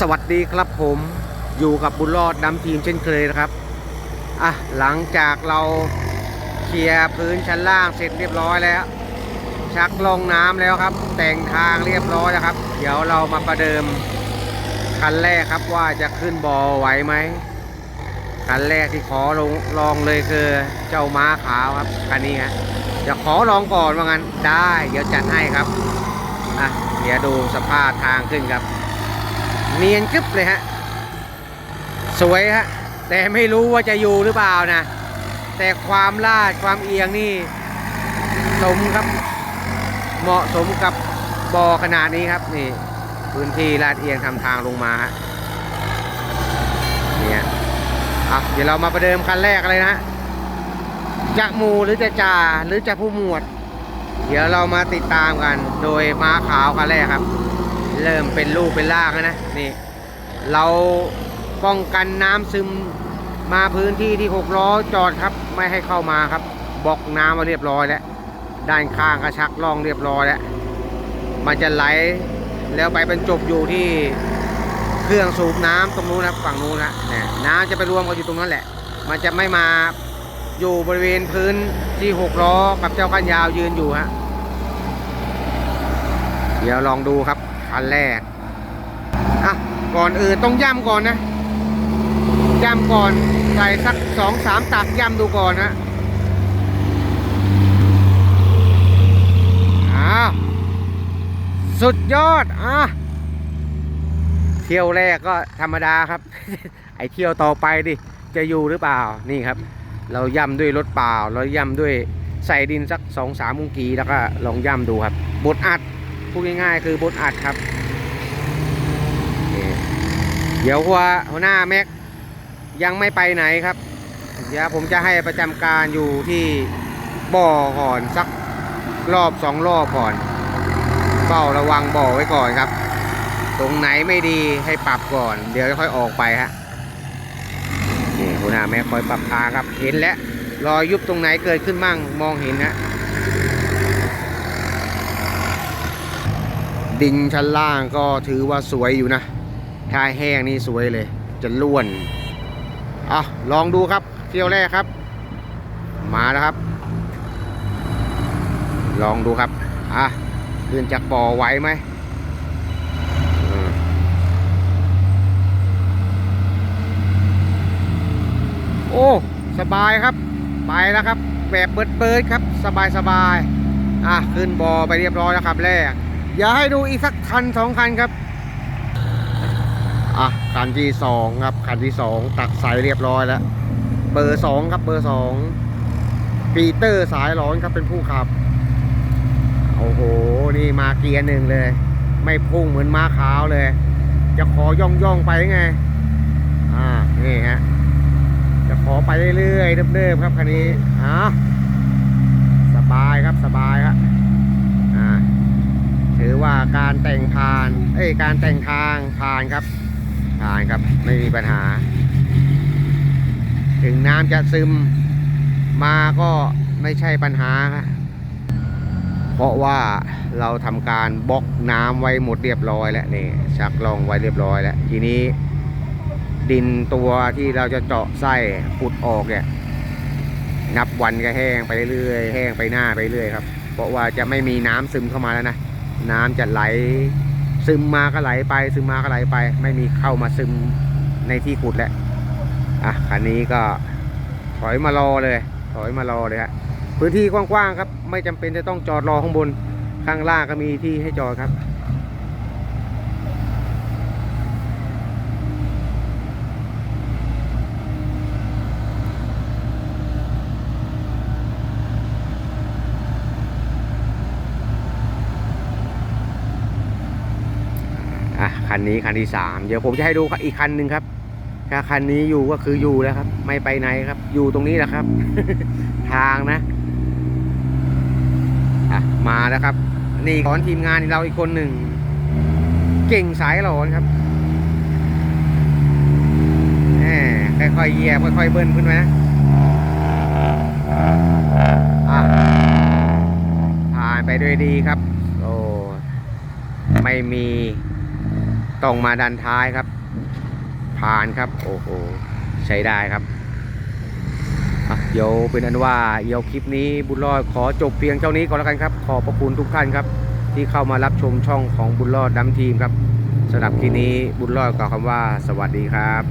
สวัสดีครับผมอยู่กับบุญรอดนำทีมเช่นเคยนะครับอะหลังจากเราเคลียร์พื้นชั้นล่างเสร็จเรียบร้อยแล้ว ชักลงน้ำแล้วครับ แต่งทางเรียบร้อยแล้วครับ เดี๋ยวเรามาประเดิมคันแรกครับว่าจะขึ้นบอไหวไหมคันแรกที่ขอลงลองเลยคือเจ้าม้าขาวครับคันนี้ฮะจะขอลองก่อนว่างั้นได้ เดี๋ยวจัดให้ครับอะเดี๋ยวดูสภาพทางขึ้นครับ เนียนกึบเลยฮะ สวยฮะ แต่ไม่รู้ว่าจะอยู่หรือเปล่านะ แต่ความลาดความเอียงนี่ สมครับ เหมาะสมกับบอขนาดนี้ครับนี่ พื้นที่ลาดเอียงทำทางลงมาฮะเนี่ยอะเดี๋ยวเรามาประเดิมคันแรกเลยนะจะมูหรือจะจ่าหรือจะผู้หมวด เดี๋ยวเรามาติดตามกัน โดยม้าขาวคันแรกครับ เริ่มเป็นลูกเป็นล่างแล้วนะนี่ เราป้องกันน้ำซึมมาพื้นที่ที่หกล้อจอดครับ ไม่ให้เข้ามาครับบล็อกน้ำมาเรียบร้อยแล้วด้านข้างกระชักล่องเรียบร้อยแล้วมันจะไหลแล้วไปบรรจบอยู่ที่เครื่องสูบน้ำตรงนู้นนะฝั่งนู้นนะเนี่ยน้ำจะไปรวมกันอยู่ตรงนั้นแหละ มันจะไม่มาอยู่บริเวณพื้นที่หกล้อกับเจ้ากันยาวยืนอยู่ฮะเดี๋ยวลองดูครับ คันแรกอะก่อนอื่นต้องย่ำก่อนนะ ย่ำก่อนใส่สักสองสามตักย่ำดูก่อนนะอ้าวสุดยอดอะเที่ยวแรกก็ธรรมดาครับ ไอเที่ยวต่อไปดิ จะอยู่หรือเปล่านี่ครับ เราย่ำด้วยรถเปล่า เราย่ำด้วยใส่ดินสักสองสามมุงกีแล้วก็ลองย่ำดูครับบดอัด พูดง่ายๆ คือบดอัดครับ เดี๋ยวหัวหัวหน้าแม็กยังไม่ไปไหนครับ เดี๋ยวผมจะให้ประจำการอยู่ที่บ่อก่อนสักรอบสองรอบก่อนเฝ้าระวังบ่อไว้ก่อนครับ ตรงไหนไม่ดีให้ปรับก่อน เดี๋ยวค่อยออกไปฮะนี่หัวหน้าแม็กคอยปรับทางครับ เห็นแล้วรอยยุบตรงไหนเกิดขึ้นมั่งมองเห็นฮะ ดินชั้นล่างก็ถือว่าสวยอยู่นะถ้าแห้งนี่สวยเลย จะล้วนอะลองดูครับเที่ยวแรกครับ มาแล้วครับ ลองดูครับอะขึ้นจากบ่อไหวไหมโอ้ สบายครับ ไปแล้วครับ แบบเบิดเบิดครับ สบายสบายอะ ขึ้นบอไปเรียบร้อยแล้วครับแรก อย่าให้ดูอีกสักคันสองคันครับ อะ คันที่สองครับ คันที่สองตักสายเรียบร้อยแล้ว เบอร์สองครับ เบอร์สองปีเตอร์สายร้อนครับเป็นผู้ขับ โอ้โห นี่มาเกียร์หนึ่งเลย ไม่พุ่งเหมือนม้าขาวเลย จะขอย่องย่องไปไง อ่า นี่ฮะ จะขอไปเรื่อยๆเดิมๆครับคันนี้ อ่าสบายครับ สบายครับอ่า ถือว่าการแต่งทางเอ้ยการแต่งทางผ่านครับ ผ่านครับไม่มีปัญหา ถึงน้ำจะซึมมาก็ไม่ใช่ปัญหาครับเพราะว่าเราทำการบล็อกน้ำไว้หมดเรียบร้อยแล้วนี่ชักลองไว้เรียบร้อยแล้วทีนี้ดินตัวที่เราจะเจาะไส้ขุดออกเนี่ยนับวันก็แห้งไปเรื่อยๆแห้งไปหน้าไปเรื่อยครับ เพราะว่าจะไม่มีน้ำซึมเข้ามาแล้วนะ น้ำจะไหลซึมมาก็ไหลไปซึมมาก็ไหลไป ไม่มีเข้ามาซึมในที่ขุดแล้วอะคันนี้ก็ถอยมารอเลย ถอยมารอเลยฮะพื้นที่กว้างๆครับ ไม่จำเป็นจะต้องจอดรอข้างบนข้างล่างก็มีที่ให้จอดครับ อะคันนี้คันที่สามเดี๋ยวผมจะให้ดูอีกคันหนึ่งครับ ถ้าคันนี้อยู่ก็คืออยู่แล้วครับ ไม่ไปไหนครับ อยู่ตรงนี้แหละครับ ทางนะอะมาแล้วครับ นี่ขอนทีมงานเราอีกคนหนึ่งเก่งสายหลอนครับแหมค่อยๆเหยียบค่อยๆเบิ้ลขึ้นมานะอะผ่านไปด้วยดีครับ โอ้ไม่มี ต้องมาดันท้ายครับ ผ่านครับ โอ้โห ใช้ได้ครับเดี๋ยวเป็นอันว่าเดี๋ยวคลิปนี้บุญรอดขอจบเพียงเท่านี้ก่อนแล้วกันครับ ขอบพระคุณทุกท่านครับ ที่เข้ามารับชมช่องของบุญรอดดำทีมครับสำหรับคลิปนี้บุญรอดกล่าวคำว่าสวัสดีครับ